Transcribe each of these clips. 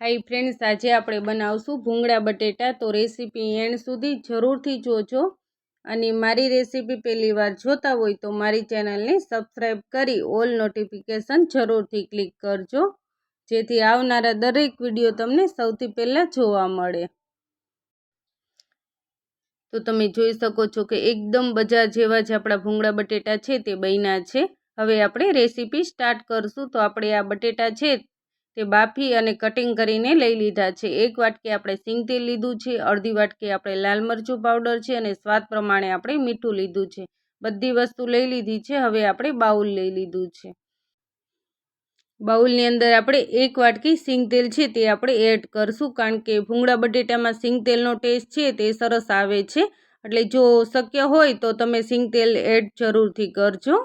High friends આજે આપણે બનાવશું ભૂંગળા બટેટા. તો રેસીપી એન્ડ સુધી જરૂરથી જોજો. અને મારી રેસીપી પહેલી વાર જોતા હોય તો મારી ચેનલને સબસ્ક્રાઈબ કરી ઓલ નોટિફિકેશન જરૂરથી ક્લિક કરજો. જેથી આવનારા દરેક વીડિયો તમને સૌથી પહેલાં જોવા મળે. તો તમે જોઈ શકો છો કે એકદમ બજાર જેવા જ આપણા ભૂંગળા બટેટા છે તે બન્યા છે. હવે આપણે રેસીપી સ્ટાર્ટ કરશું. તો આપણે આ બટેટા છે તે બાફી અને કટિંગ કરીને લઈ લીધા છે. એક વાટકી આપણે સિંગ તેલ લીધું છે, અડધી વાટકી આપણે લાલ મરચું પાવડર છે અને સ્વાદ પ્રમાણે આપણે મીઠું લીધું છે. બધી વસ્તુ લઈ લીધી છે, હવે આપણે બાઉલ લઈ લીધું છે. બાઉલની અંદર આપણે એક વાટકી સિંગ તેલ છે, તે આપણે એડ કરશું, કારણ કે ભૂંગળા બટેટામાં સિંગ તેલનો ટેસ્ટ છે, તે સરસ આવે છે. એટલે જો શક્ય હોય તો તમે સિંગ તેલ એડ જરૂરથી કરજો.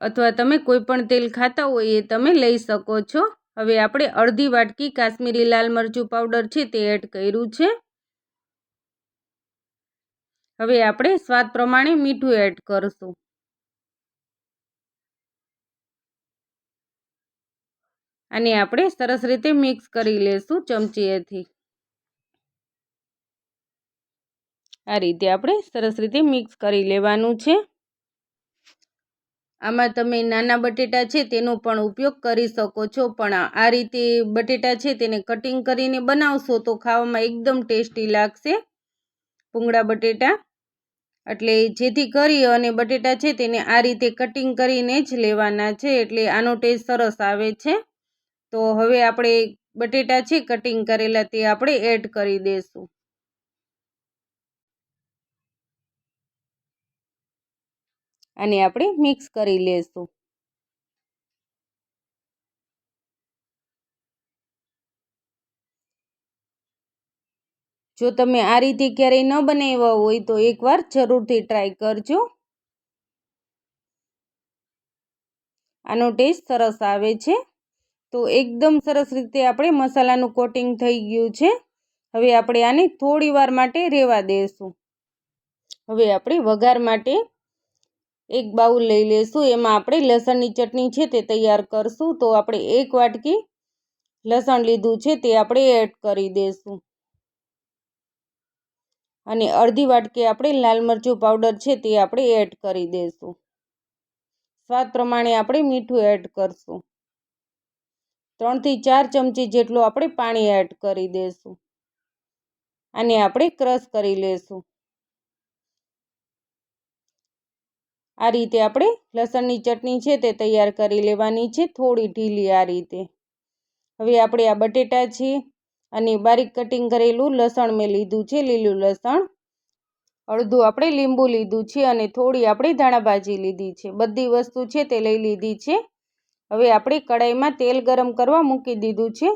અથવા તમે કોઈ પણ તેલ ખાતા હોય એ તમે લઈ શકો છો. હવે આપણે અડધી વાટકી કાશ્મીરી લાલ મરચું પાવડર છે તે એડ કર્યું છે. હવે આપણે સ્વાદ પ્રમાણે મીઠું એડ કરશું. અને આપણે સરસ રીતે મિક્સ કરી લેશું ચમચીએથી. આ રીતે આપણે સરસ રીતે મિક્સ કરી લેવાનું છે. આમાં તમે નાના બટેટા છે તેનો પણ ઉપયોગ કરી શકો છો. પણ આ રીતે બટેટા છે તેને કટિંગ કરીને બનાવશો તો ખાવામાં એકદમ ટેસ્ટી લાગશે. પૂંગળા બટેટા. એટલે જેથી કરી અને બટેટા છે તેને આ રીતે કટિંગ કરીને જ લેવાના છે. એટલે આનો ટેસ્ટ સરસ આવે છે. તો હવે આપણે બટેટા છે કટિંગ કરેલા તે આપણે એડ કરી દઈશું અને આપણે મિક્સ કરી લેશું. જો તમે આ રીતે ક્યારેય ન બનાવ્યા હોય તો એકવાર જરૂરથી ટ્રાય કરજો. આનો ટેસ્ટ સરસ આવે છે. તો એકદમ સરસ રીતે આપણે મસાલાનું કોટિંગ થઈ ગયું છે. હવે આપણે આને થોડી વાર માટે રહેવા દઈશું હવે આપણે વઘાર માટે એક બાઉલ લઈ લેશું. એમાં આપણે લસણની ચટણી છે તે તૈયાર કરશું. તો આપણે એક વાટકી લસણ લીધું છે તે આપણે એડ કરી દઈશું અને અડધી વાટકી આપણે લાલ મરચું પાવડર છે તે આપણે એડ કરી દઈશું સ્વાદ પ્રમાણે આપણે મીઠું એડ કરશું. ત્રણથી ચાર ચમચી જેટલું આપણે પાણી એડ કરી દઈશું અને આપણે ક્રશ કરી લેશું. આ રીતે આપણે લસણની ચટણી છે તે તૈયાર કરી લેવાની છે, થોડી ઢીલી આ રીતે. હવે આપણે આ બટેટા છે અને બારીક કટિંગ કરેલું લસણ મેં લીધું છે, લીલું લસણ. અડધું આપણે લીંબુ લીધું છે અને થોડી આપણે ધાણાભાજી લીધી છે. બધી વસ્તુ છે તે લઈ લીધી છે. હવે આપણે કડાઈમાં તેલ ગરમ કરવા મૂકી દીધું છે.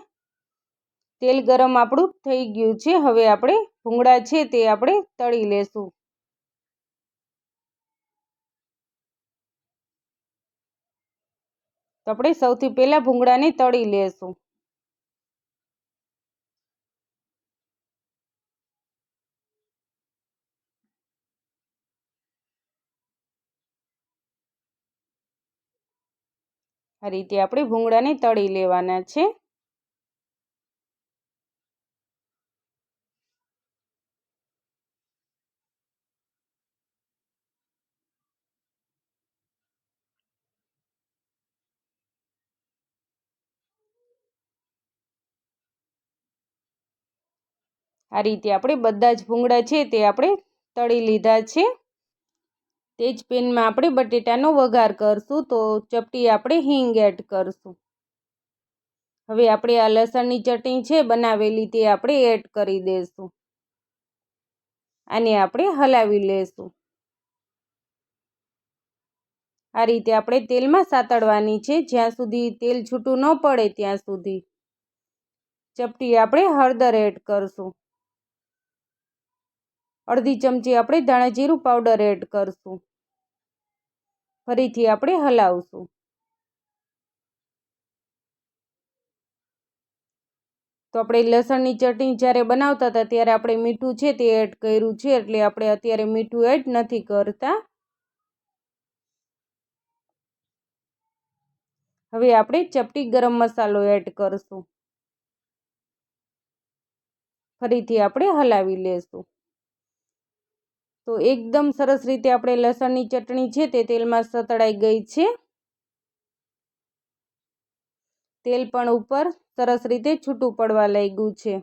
તેલ ગરમ આપણું થઈ ગયું છે. હવે આપણે ભૂંગળા છે તે આપણે તળી લેશું. તો આપણે સૌથી પહેલાં ભૂંગળાને તળી લેશું. આ રીતે આપણે ભૂંગળાને તળી લેવાના છે. આ રીતે આપણે બધા જ ભૂંગળા છે તે આપણે તળી લીધા છે. તે જ પેનમાં આપણે બટેટાનો વઘાર કરશું તો ચપટી આપણે હિંગ એડ કરશું. હવે આપણે આ લસણની ચટણી છે બનાવેલી તે આપણે એડ કરી દઈશું આને આપણે હલાવી લેશું. આ રીતે આપણે તેલમાં સાતડવાની છે. જ્યાં સુધી તેલ છૂટું ન પડે ત્યાં સુધી. ચપટી આપણે હળદર એડ કરશું. અડધી ચમચી આપણે ધાણા જીરું પાવડર એડ કરશું. ફરીથી આપણે હલાવશું. તો આપણે લસણની ચટણી જ્યારે બનાવતા હતા ત્યારે આપણે મીઠું છે તે એડ કર્યું છે એટલે આપણે અત્યારે મીઠું એડ નથી કરતા. હવે આપણે ચપટી ગરમ મસાલો એડ કરશું. ફરીથી આપણે હલાવી લેશું. તો એકદમ સરસ રીતે આપણે લસણની ચટણી છે તે તેલમાં સતળાઈ ગઈ છે. તેલ પણ ઉપર સરસ રીતે છૂટું પડવા લાગ્યું છે.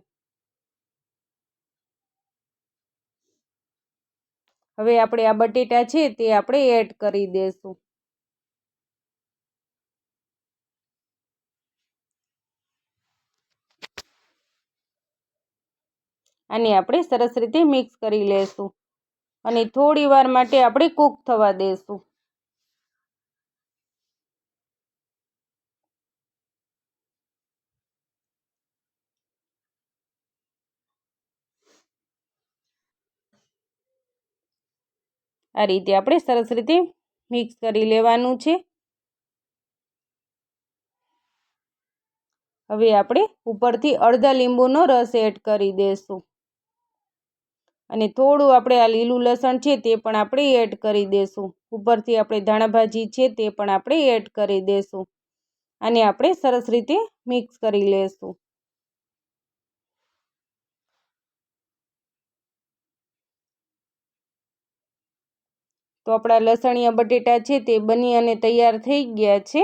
હવે આપણે આ બટેટા છે તે આપણે એડ કરી દેશું. આને આપણે સરસ રીતે મિક્સ કરી લેશું. અને થોડી વાર માટે આપણે કૂક થવા દેશું. આ રીતે આપણે સરસ રીતે મિક્સ કરી લેવાનું છે. હવે આપણે ઉપરથી અડધા લીંબુનો રસ એડ કરી દઈશું અને થોડું આપણે આ લીલું લસણ છે તે પણ આપણે એડ કરી દઈશું ઉપરથી આપણે ધાણાભાજી છે તે પણ આપણે એડ કરી દઈશું અને આપણે સરસ રીતે મિક્સ કરી લઈશું તો આપણા લસણિયા બટેટા છે તે બની અને તૈયાર થઈ ગયા છે.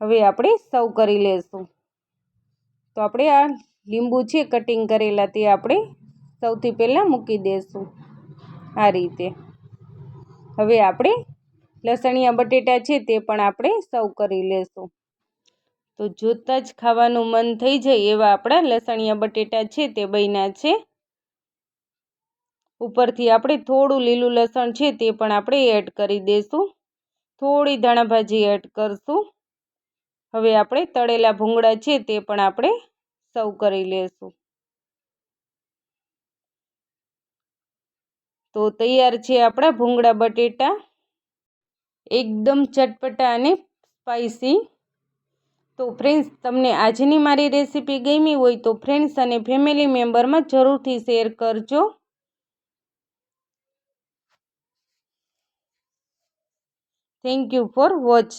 હવે આપણે સવ કરી લેશું. તો આપણે આ લીંબુ છે કટિંગ કરેલા તે આપણે સૌથી પહેલાં મૂકી દઈશું આ રીતે. હવે આપણે લસણિયા બટેટા છે તે પણ આપણે સવ કરી લેશું. તો જોતાં જ ખાવાનું મન થઈ જાય એવા આપણા લસણિયા બટેટા છે તે બન્યા છે. ઉપરથી આપણે થોડું લીલું લસણ છે તે પણ આપણે એડ કરી દઈશું થોડી ધાણાભાજી એડ કરશું. હવે આપણે તળેલા ભૂંગળા છે તે પણ આપણે સર્વ કરી લેશું. તો તૈયાર છે આપણા ભૂંગળા બટેટા. એકદમ ચટપટા અને સ્પાઇસી તો ફ્રેન્ડ્સ તમને આજની મારી રેસીપી ગમી હોય તો ફ્રેન્ડ્સ અને ફેમિલી મેમ્બરમાં જરૂરથી શેર કરજો. Thank you for watch